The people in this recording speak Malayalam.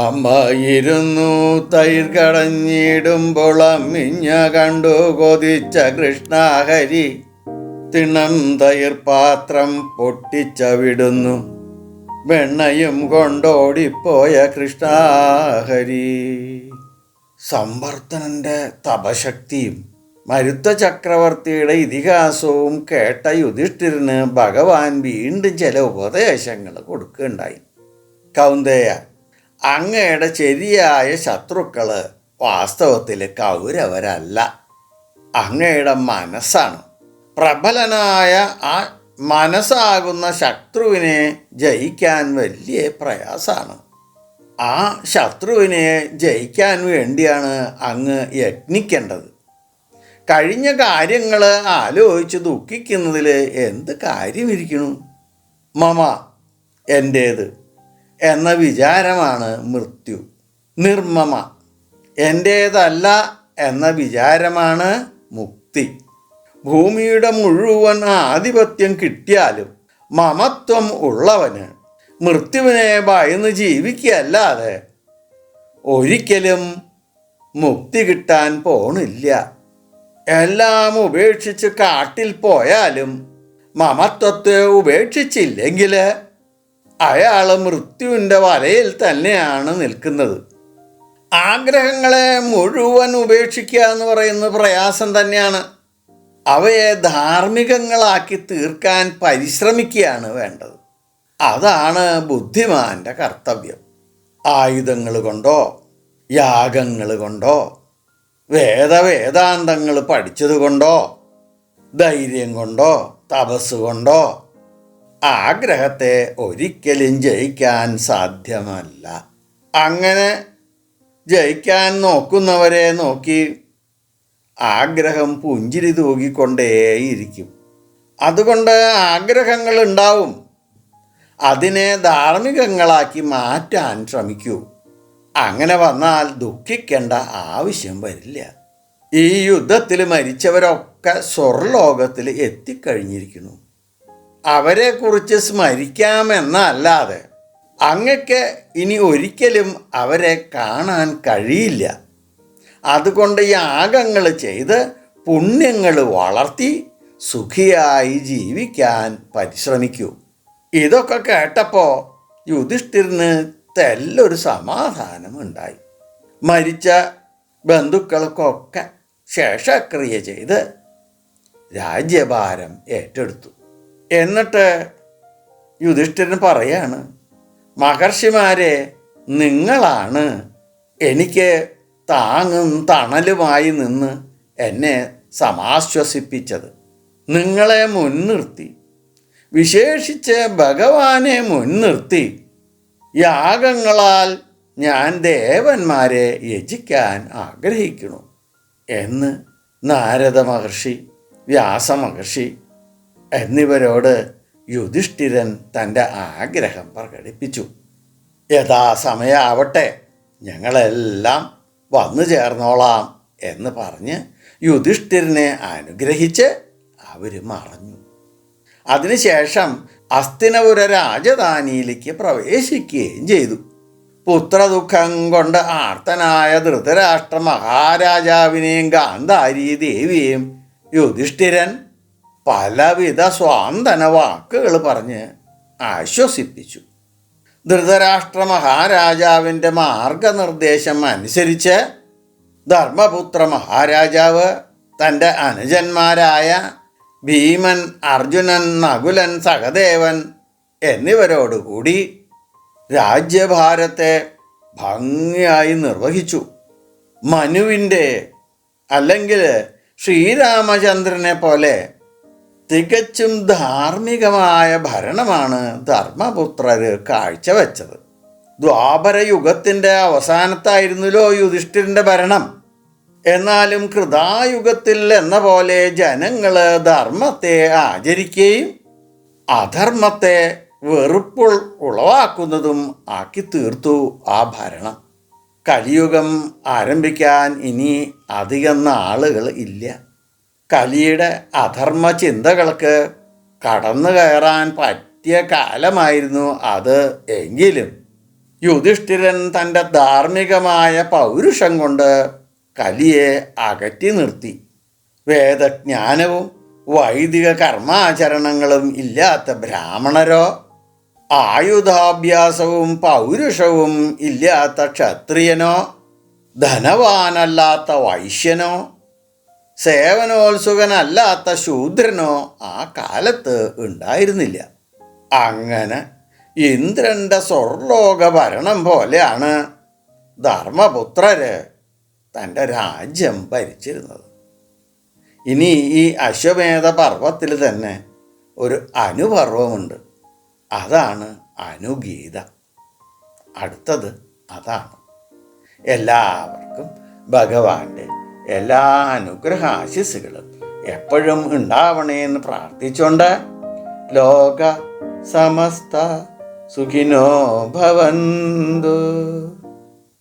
അമ്മയിരുന്നു തൈർ കടഞ്ഞിടുമ്പോൾ അമ്മിഞ്ഞ കണ്ടു കൊതിച്ച കൃഷ്ണഹരി. തിണം തൈർ പാത്രം പൊട്ടിച്ചവിടുന്നു. വെണ്ണയും കൊണ്ടോടിപ്പോയ കൃഷ്ണഹരി. സംവർത്തനന്റെ തപശക്തിയും മരുത്ത ചക്രവർത്തിയുടെ ഇതിഹാസവും കേട്ട യുധിഷ്ഠിരന് ഭഗവാൻ വീണ്ടും ചില ഉപദേശങ്ങൾ കൊടുക്കുകയുണ്ടായി. കൗന്ദേയ അങ്ങയുടെ ശരിയായ ശത്രുക്കൾ വാസ്തവത്തിൽ കൗരവരല്ല. അങ്ങയുടെ മനസ്സാണ്. പ്രബലനായ ആ മനസ്സാകുന്ന ശത്രുവിനെ ജയിക്കാൻ വലിയ പ്രയാസമാണ് ആ ശത്രുവിനെ ജയിക്കാൻ വേണ്ടിയാണ് അങ്ങ് യത്നിക്കേണ്ടത്. കഴിഞ്ഞ കാര്യങ്ങൾ ആലോചിച്ച് ദുഃഖിക്കുന്നതിൽ എന്ത് കാര്യമിരിക്കണു? മമ എന്റേത് എന്ന വിചാരമാണ് മൃത്യു. നിർമ്മമ. എന്റേതല്ല എന്ന വിചാരമാണ് മുക്തി. ഭൂമിയുടെ മുഴുവൻ ആധിപത്യം കിട്ടിയാലും മമത്വം ഉള്ളവന് മൃത്യുവിനെ ഭയന്ന് ജീവിക്കുകയല്ലാതെ ഒരിക്കലും മുക്തി കിട്ടാൻ പോണില്ല. എല്ലാം ഉപേക്ഷിച്ച് കാട്ടിൽ പോയാലും മമത്വത്തെ ഉപേക്ഷിച്ചില്ലെങ്കിൽ അയാൾ മൃത്യുവിന്റെ വലയിൽ തന്നെയാണ് നിൽക്കുന്നത്. ആഗ്രഹങ്ങളെ മുഴുവൻ ഉപേക്ഷിക്കുക എന്ന് പറയുന്നത് പ്രയാസം തന്നെയാണ്. അവയെ ധാർമ്മികങ്ങളാക്കി തീർക്കാൻ പരിശ്രമിക്കുകയാണ് വേണ്ടത്. അതാണ് ബുദ്ധിമാന്റെ കർത്തവ്യം. ആയുധങ്ങൾ കൊണ്ടോ യാഗങ്ങൾ കൊണ്ടോ വേദവേദാന്തങ്ങൾ പഠിച്ചതുകൊണ്ടോ ധൈര്യം കൊണ്ടോ തപസ് കൊണ്ടോ ആഗ്രഹത്തെ ഒരിക്കലും ജയിക്കാൻ സാധ്യമല്ല. അങ്ങനെ ജയിക്കാൻ നോക്കുന്നവരെ നോക്കി ആഗ്രഹം പുഞ്ചിരി തൂകിക്കൊണ്ടേയിരിക്കും. അതുകൊണ്ട് ആഗ്രഹങ്ങൾ ഉണ്ടാവും. അതിനെ ധാർമ്മികങ്ങളാക്കി മാറ്റാൻ ശ്രമിക്കൂ. അങ്ങനെ വന്നാൽ ദുഃഖിക്കേണ്ട ആവശ്യം വരില്ല. ഈ യുദ്ധത്തിൽ മരിച്ചവരൊക്കെ സ്വർലോകത്തിൽ എത്തിക്കഴിഞ്ഞിരിക്കുന്നു. അവരെക്കുറിച്ച് സ്മരിക്കാമെന്നല്ലാതെ അങ്ങക്ക് ഇനി ഒരിക്കലും അവരെ കാണാൻ കഴിയില്ല. അതുകൊണ്ട് യാഗങ്ങൾ ചെയ്ത് പുണ്യങ്ങൾ വളർത്തി സുഖിയായി ജീവിക്കാൻ പരിശ്രമിക്കൂ. ഇതൊക്കെ കേട്ടപ്പോൾ യുധിഷ്ഠിരന് തെല്ലൊരു സമാധാനമുണ്ടായി. മരിച്ച ബന്ധുക്കൾക്കൊക്കെ ശേഷക്രിയ ചെയ്ത് രാജ്യഭാരം ഏറ്റെടുത്തു. എന്നിട്ട് യുധിഷ്ഠിരൻ പറയാണ് മഹർഷിമാരെ നിങ്ങളാണ് എനിക്ക് താങ്ങും തണലുമായി നിന്ന് എന്നെ സമാശ്വസിപ്പിച്ചത്. നിങ്ങളെ മുൻനിർത്തി. വിശേഷിച്ച് ഭഗവാനെ മുൻനിർത്തി. യാഗങ്ങളാൽ ഞാൻ ദേവന്മാരെ യജിക്കാൻ ആഗ്രഹിക്കുന്നു എന്ന് നാരദ മഹർഷി വ്യാസമഹർഷി എന്നിവരോട് യുധിഷ്ഠിരൻ തന്റെ ആഗ്രഹം പ്രകടിപ്പിച്ചു. യഥാസമയാവട്ടെ ഞങ്ങളെല്ലാം വന്നു ചേർന്നോളാം എന്ന് പറഞ്ഞ് യുധിഷ്ഠിരനെ അനുഗ്രഹിച്ച് അവർ മറഞ്ഞു. അതിനുശേഷം അസ്തിനപുര രാജധാനിയിലേക്ക് പ്രവേശിക്കുകയും ചെയ്തു. പുത്രദുഃഖം കൊണ്ട് ആർത്തനായ ധൃതരാഷ്ട്ര മഹാരാജാവിനെയും ഗാന്ധാരി ദേവിയെയും യുധിഷ്ഠിരൻ പലവിധ സ്വാന്തന വാക്കുകൾ പറഞ്ഞ് ആശ്വസിപ്പിച്ചു. ധൃതരാഷ്ട്ര മഹാരാജാവിന്റെ മാർഗനിർദ്ദേശം അനുസരിച്ച് ധർമ്മപുത്ര മഹാരാജാവ് തന്റെ അനുജന്മാരായ ഭീമൻ അർജുനൻ നകുലൻ സഹദേവൻ എന്നിവരോടുകൂടി രാജ്യഭാരത്തെ ഭംഗിയായി നിർവഹിച്ചു. മനുവിന്റെ അല്ലെങ്കിൽ ശ്രീരാമചന്ദ്രനെ പോലെ തികച്ചും ധാർമ്മികമായ ഭരണമാണ് ധർമ്മപുത്രർ കാഴ്ചവെച്ചത്. ദ്വാപരയുഗത്തിന്റെ അവസാനത്തായിരുന്നല്ലോ യുധിഷ്ഠിരന്റെ ഭരണം. എന്നാലും കൃതായുഗത്തിൽ എന്ന പോലെ ജനങ്ങൾ ധർമ്മത്തെ ആചരിക്കുകയും അധർമ്മത്തെ വെറുപ്പുൾ ഉളവാക്കുന്നതും ആക്കി തീർത്തു ആ ഭരണം. കലിയുഗം ആരംഭിക്കാൻ ഇനി അധികം നാളുകൾ ഇല്ല. കലിയുടെ അധർമ്മ ചിന്തകൾക്ക് കടന്നു കയറാൻ പറ്റിയ കാലമായിരുന്നു അത് എങ്കിലും. യുധിഷ്ഠിരൻ തന്റെ ധാർമ്മികമായ പൗരുഷം കൊണ്ട് കലിയെ അകറ്റി നിർത്തി. വേദജ്ഞാനവും വൈദിക കർമാചരണങ്ങളും ഇല്ലാത്ത ബ്രാഹ്മണരോ ആയുധാഭ്യാസവും പൗരുഷവും ഇല്ലാത്ത ക്ഷത്രിയനോ ധനവാനല്ലാത്ത വൈശ്യനോ സേവനോത്സുകനല്ലാത്ത ശൂദ്രനോ ആ കാലത്ത് ഉണ്ടായിരുന്നില്ല. അങ്ങനെ ഇന്ദ്രന്റെ സ്വർലോക ഭരണം പോലെയാണ് ധർമ്മപുത്രര് തന്റെ രാജ്യം ഭരിച്ചിരുന്നത്. ഇനി ഈ അശ്വമേധ പർവത്തിൽ തന്നെ ഒരു അനുപർവമുണ്ട് അതാണ് അനുഗീത. അടുത്തത് അതാണ്. എല്ലാവർക്കും ഭഗവാന്റെ എല്ലാ അനുഗ്രഹ ആശിസ്സുകളും എപ്പോഴും ഉണ്ടാവണേ എന്ന് പ്രാർത്ഥിച്ചുകൊണ്ട് ലോക സമസ്ത സുഖിനോ ഭവന്തു.